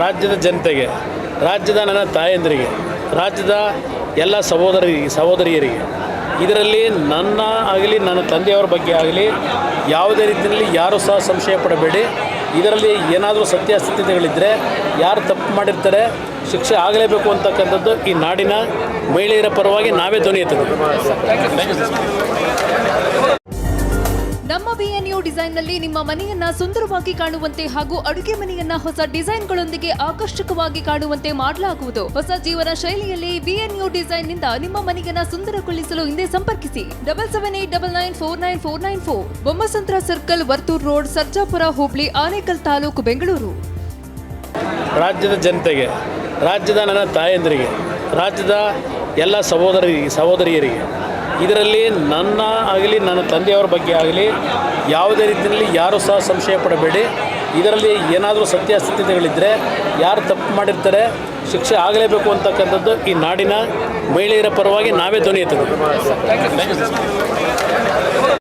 ರಾಜ್ಯದ ಜನತೆಗೆ, ರಾಜ್ಯದ ನನ್ನ ತಾಯಂದಿರಿಗೆ, ರಾಜ್ಯದ ಎಲ್ಲ ಸಹೋದರಿಗೆ ಸಹೋದರಿಯರಿಗೆ, ಇದರಲ್ಲಿ ನನ್ನ ಆಗಲಿ, ನನ್ನ ತಂದೆಯವರ ಬಗ್ಗೆ ಆಗಲಿ ಯಾವುದೇ ರೀತಿಯಲ್ಲಿ ಯಾರೂ ಸಹ ಸಂಶಯ ಪಡಬೇಡಿ. ಇದರಲ್ಲಿ ಏನಾದರೂ ಸತ್ಯಾಸ್ಥಿತಿಗಳಿದ್ದರೆ ಯಾರು ತಪ್ಪು ಮಾಡಿರ್ತಾರೆ, ಶಿಕ್ಷೆ ಆಗಲೇಬೇಕು ಅಂತಕ್ಕಂಥದ್ದು ಈ ನಾಡಿನ ಮಹಿಳೆಯರ ಪರವಾಗಿ ನಾವೇ ಧ್ವನಿ ಎತ್ತಿದ್ದೀವಿ ಬಿಎನ್ಯು ಡಿಸೈನ್ನಲ್ಲಿ ನಿಮ್ಮ ಮನೆಯನ್ನ ಸುಂದರವಾಗಿ ಕಾಣುವಂತೆ ಹಾಗೂ ಅಡುಗೆ ಮನೆಯನ್ನ ಹೊಸ ಡಿಸೈನ್ಗಳೊಂದಿಗೆ ಆಕರ್ಷಕವಾಗಿ ಕಾಣುವಂತೆ ಮಾಡಲಾಗುವುದು. ಹೊಸ ಜೀವನ ಶೈಲಿಯಲ್ಲಿ ಬಿಎನ್ಯು ಡಿಸೈನ್ನಿಂದ ನಿಮ್ಮ ಮನೆಯನ್ನ ಸುಂದರಗೊಳಿಸಲು ಹಿಂದೆ ಸಂಪರ್ಕಿಸಿ. Double seven eight double nine four nine four nine four Bommasandra circle, Varthur road, Sarjapura, ಹೋಬಳಿ, ಆನೇಕಲ್ ತಾಲೂಕು, ಬೆಂಗಳೂರು. ರಾಜ್ಯದ ಜನತೆಗೆ, ರಾಜ್ಯದ ನನ್ನ ತಾಯಂದಿರಿಗೆ, ರಾಜ್ಯದ ಎಲ್ಲ ಸಹೋದರಿ, ಸಹೋದರಿಯರಿಗೆ ಇದರಲ್ಲಿ ನನ್ನ ಆಗಲಿ, ನನ್ನ ತಂದೆಯವರ ಬಗ್ಗೆ ಆಗಲಿ ಯಾವುದೇ ರೀತಿಯಲ್ಲಿ ಯಾರೂ ಸಹ ಸಂಶಯ ಪಡಬೇಡಿ. ಇದರಲ್ಲಿ ಏನಾದರೂ ಸತ್ಯಾಸ್ಥಿತಿಗಳಿದ್ದರೆ ಯಾರು ತಪ್ಪು ಮಾಡಿರ್ತಾರೆ, ಶಿಕ್ಷೆ ಆಗಲೇಬೇಕು ಅಂತಕ್ಕಂಥದ್ದು ಈ ನಾಡಿನ ಮಹಿಳೆಯರ ಪರವಾಗಿ ನಾವೇ ಧ್ವನಿ